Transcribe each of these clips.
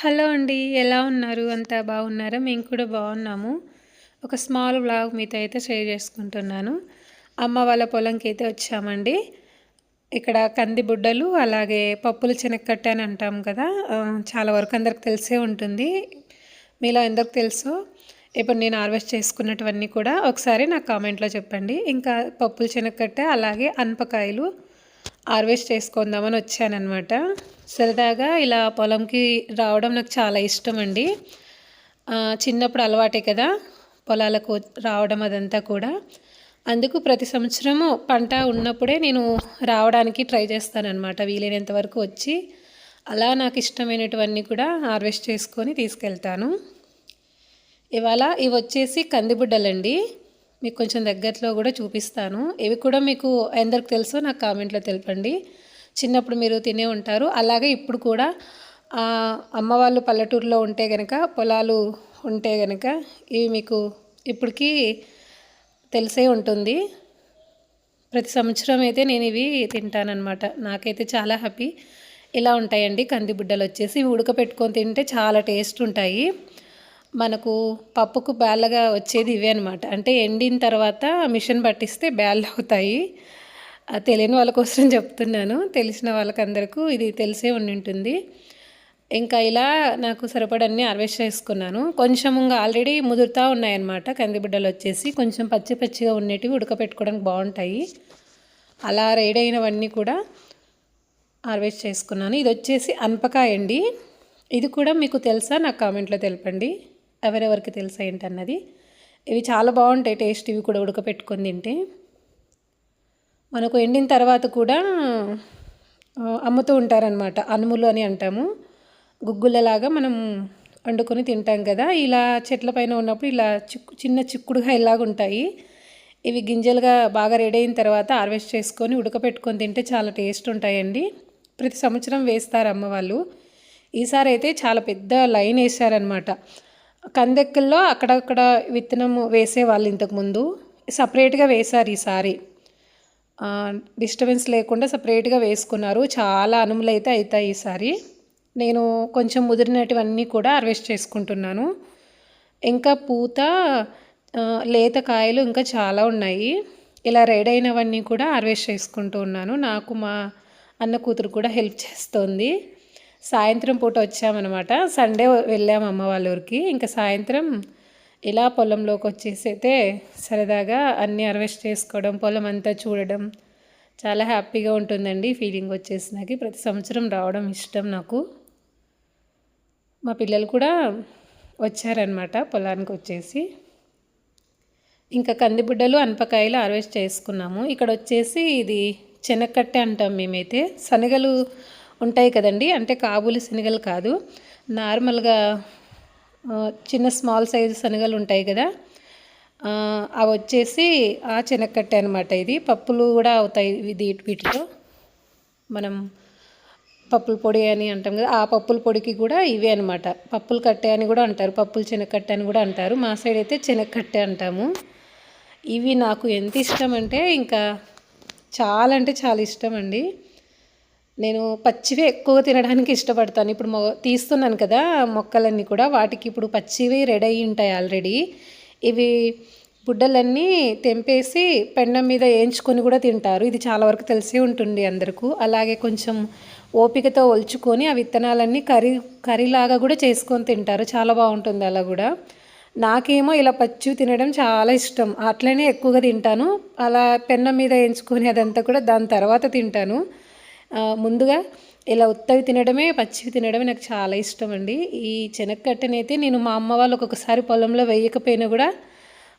Hello అండి ఎలా ఉన్నారు? అంతా బాగున్నారా? మేము కూడా బాగున్నాము. ఒక స్మాల్ బ్లాగ్ మీతో అయితే షేర్ చేసుకుంటున్నాను. అమ్మ వాళ్ళ పొలంకి అయితే వచ్చామండి. ఇక్కడ కంది బుడ్డలు అలాగే పప్పులు శనక్కట్ట అని అంటాం కదా చాలా వరకు అందరికి తెలిసే ఉంటుంది. మీలో ఎందరికి తెలుసో? ఇప్పుడు నేను హార్వెస్ట్ చేసుకున్నటువన్నీ కూడా ఒకసారి నాకు కామెంట్లో చెప్పండి. ఇంకా పప్పులు శనక్కట్ట అలాగే అనపకాయలు హార్వెస్ట్ చేసుకుందామని వచ్చానమాట సరదాగా ఇలా పొలంకి రావడం నాకు చాలా ఇష్టం అండి చిన్నప్పుడు అలవాటే కదా పొలాలకు రావడం అదంతా కూడా. అందుకు ప్రతి సంవత్సరము పంట ఉన్నప్పుడే నేను రావడానికి ట్రై చేస్తానన్నమాట. వీలైనంత వరకు వచ్చి అలా నాకు ఇష్టమైనటువన్నీ కూడా హార్వెస్ట్ చేసుకొని తీసుకెళ్తాను. ఇవాళ ఇవి వచ్చేసి కందిబుడ్డలండి మీకు కొంచెం దగ్గరలో కూడా చూపిస్తాను. ఇవి కూడా మీకు ఎందరికి తెలుసో నాకు కామెంట్లో తెలపండి. చిన్నప్పుడు మీరు తినే ఉంటారు. అలాగే ఇప్పుడు కూడా అమ్మ వాళ్ళు పల్లెటూరులో ఉంటే కనుక పొలాలు ఉంటే కనుక ఇవి మీకు ఇప్పటికీ తెలిసే ఉంటుంది. ప్రతి సంవత్సరం అయితే నేను ఇవి తింటానన్నమాట. నాకైతే చాలా హ్యాపీ. ఇలా ఉంటాయండి. కందిబుడ్డలు వచ్చేసి. ఇవి ఉడకపెట్టుకొని తింటే చాలా టేస్ట్ ఉంటాయి. మనకు పప్పుకు బ్యాలగా వచ్చేది ఇవే అనమాట అంటే ఎండిన తర్వాత మిషన్ పట్టిస్తే బేళ్ళు అవుతాయి. తెలియని వాళ్ళ కోసం చెప్తున్నాను. తెలిసిన వాళ్ళకందరికీ ఇది తెలిసే ఉండి ఉంటుంది. ఇంకా ఇలా నాకు సరిపడన్నీ హార్వెస్ట్ చేసుకున్నాను. కొంచెం ఇంకా ఆల్రెడీ ముదురుతా ఉన్నాయన్నమాట. కందిబిడ్డలు వచ్చేసి కొంచెం పచ్చి పచ్చిగా ఉండేటివి ఉడకపెట్టుకోవడానికి బాగుంటాయి. అలా రెడీ అయినవన్నీ కూడా హార్వెస్ట్ చేసుకున్నాను. ఇది వచ్చేసి అనపకాయ అండి ఇది కూడా మీకు తెలుసా? నాకు కామెంట్లో తెలపండి. ఎవరెవరికి తెలుసా ఏంటన్నది? ఇవి చాలా బాగుంటాయి టేస్ట్ ఇవి కూడా ఉడకపెట్టుకొని తింటే. మనకు ఎండిన తర్వాత కూడా అమ్ముతూ ఉంటారనమాట అనుములు అని అంటాము. గుగ్గులలాగా మనం వండుకొని తింటాం కదా. ఇలా చెట్ల పైన ఉన్నప్పుడు ఇలా చిక్కు చిన్న చిక్కుడుగా ఇలాగ ఉంటాయి. ఇవి గింజలుగా బాగా రెడీ అయిన తర్వాత హార్వెస్ట్ చేసుకొని ఉడకపెట్టుకొని తింటే చాలా టేస్ట్ ఉంటాయండి. ప్రతి సంవత్సరం వేస్తారు అమ్మ వాళ్ళు. ఈసారి అయితే చాలా పెద్ద లైన్ వేసారనమాట కందెక్కల్లో అక్కడక్కడ విత్తనం వేసేవాళ్ళు ఇంతకుముందు సపరేట్గా వేశారు ఈసారి డిస్టర్బెన్స్ లేకుండా సపరేట్గా వేసుకున్నారు. చాలా అనుములు అయితే అవుతాయి ఈసారి నేను కొంచెం ముదిరినటివన్నీ కూడా హార్వెస్ట్ చేసుకుంటున్నాను. ఇంకా పూత లేత కాయలు ఇంకా చాలా ఉన్నాయి. ఇలా రెడీ అయినవన్నీ కూడా హార్వెస్ట్ చేసుకుంటూ ఉన్నాను. నాకు మా అన్న కూతురు కూడా హెల్ప్ చేస్తోంది. సాయంత్రం పూట వచ్చామన్నమాట. సండే వెళ్ళాము అమ్మ వాళ్ళ ఊరికి. ఇంకా సాయంత్రం ఇలా పొలంలోకి వచ్చేసి అయితే సరదాగా అన్నీ హార్వెస్ట్ చేసుకోవడం పొలం అంతా చూడడం చాలా హ్యాపీగా ఉంటుందండి. ఫీలింగ్ వచ్చేసి నాకు ప్రతి సంవత్సరం రావడం ఇష్టం నాకు. మా పిల్లలు కూడా వచ్చారనమాట పొలానికి వచ్చేసి. ఇంకా కందిబుడ్డలు అనపకాయలు హార్వెస్ట్ చేసుకున్నాము. ఇక్కడ వచ్చేసి ఇది చెనక్కట్టే అంటాం మేమైతే. శనగలు ఉంటాయి కదండి. అంటే కాబూలి శనగలు కాదు. నార్మల్గా చిన్న స్మాల్ సైజు శనగలు ఉంటాయి కదా. అవి వచ్చేసి ఆ శనక్కట్టె అనమాట ఇది. పప్పులు కూడా అవుతాయి ఇది వీటితో మనం పప్పుల పొడి అని అంటాం కదా ఆ పప్పుల పొడికి కూడా ఇవే అనమాట పప్పుల కట్టె అని కూడా అంటారు పప్పుల శనక్కట్టె అని కూడా అంటారు. మా సైడ్ అయితే శనక్కట్టె అంటాము. ఇవి నాకు ఎంత ఇష్టం అంటే ఇంకా చాలా అంటే చాలా ఇష్టం అండి. నేను పచ్చివే ఎక్కువ తినడానికి ఇష్టపడతాను. ఇప్పుడు మొ తీస్తున్నాను కదా మొక్కలన్నీ కూడా వాటికి ఇప్పుడు పచ్చివి రెడీ అయి ఉంటాయి ఆల్రెడీ. ఇవి బుడ్డలన్నీ తెంపేసి పెండం మీద వేయించుకొని కూడా తింటారు. ఇది చాలా వరకు తెలిసే ఉంటుంది అందరికీ. అలాగే కొంచెం ఓపికతో ఒలుచుకొని ఆ విత్తనాలన్నీ కర్రీ కర్రీలాగా కూడా చేసుకొని తింటారు. చాలా బాగుంటుంది అలా కూడా. నాకేమో ఇలా పచ్చి తినడం చాలా ఇష్టం. అట్లనే ఎక్కువగా తింటాను. అలా పెన్నం మీద వేయించుకొని అదంతా కూడా దాని తర్వాత తింటాను. ముందుగా ఇలా ఉత్తవి తినడమే పచ్చివి తినడమే నాకు చాలా ఇష్టం అండి ఈ చెనక్కట్టనైతే నేను మా అమ్మ వాళ్ళు ఒక్కొక్కసారి పొలంలో వేయకపోయినా కూడా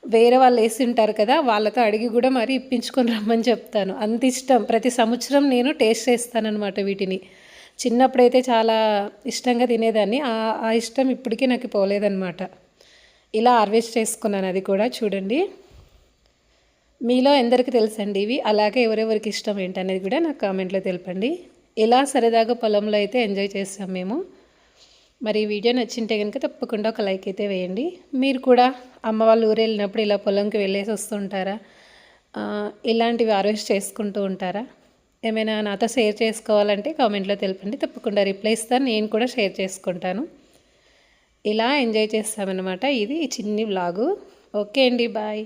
వేరే వాళ్ళు వేసి ఉంటారు కదా వాళ్ళతో అడిగి కూడా మరి ఇప్పించుకొని రమ్మని చెప్తాను. అంత ఇష్టం. ప్రతి సంవత్సరం నేను టేస్ట్ చేస్తానన్నమాట వీటిని. చిన్నప్పుడైతే చాలా ఇష్టంగా తినేదాన్ని. ఆ ఆ ఇష్టం ఇప్పటికీ నాకు పోలేదన్నమాట. ఇలా హార్వెస్ట్ చేసుకున్నాను అది కూడా చూడండి. మీలో ఎందరికి తెలుసండి ఇవి? అలాగే ఎవరెవరికి ఇష్టం ఏంటనేది కూడా నాకు కామెంట్లో తెలపండి. ఇలా సరదాగా పొలంలో అయితే ఎంజాయ్ చేస్తాం మేము? మరి ఈ వీడియో నచ్చింటే కనుక తప్పకుండా ఒక లైక్ అయితే వేయండి. మీరు కూడా అమ్మ వాళ్ళు ఊరు వెళ్ళినప్పుడు ఇలా పొలంకి వెళ్ళేసి వస్తుంటారా? ఇలాంటివి హార్వెస్ట్ చేసుకుంటూ ఉంటారా? ఏమైనా నాతో షేర్ చేసుకోవాలంటే కామెంట్లో తెలపండి. తప్పకుండా రిప్లై ఇస్తాను. నేను కూడా షేర్ చేసుకుంటాను. ఇలా ఎంజాయ్ చేస్తామన్నమాట. ఇది చిన్ని వ్లాగు. ఓకే అండి బాయ్.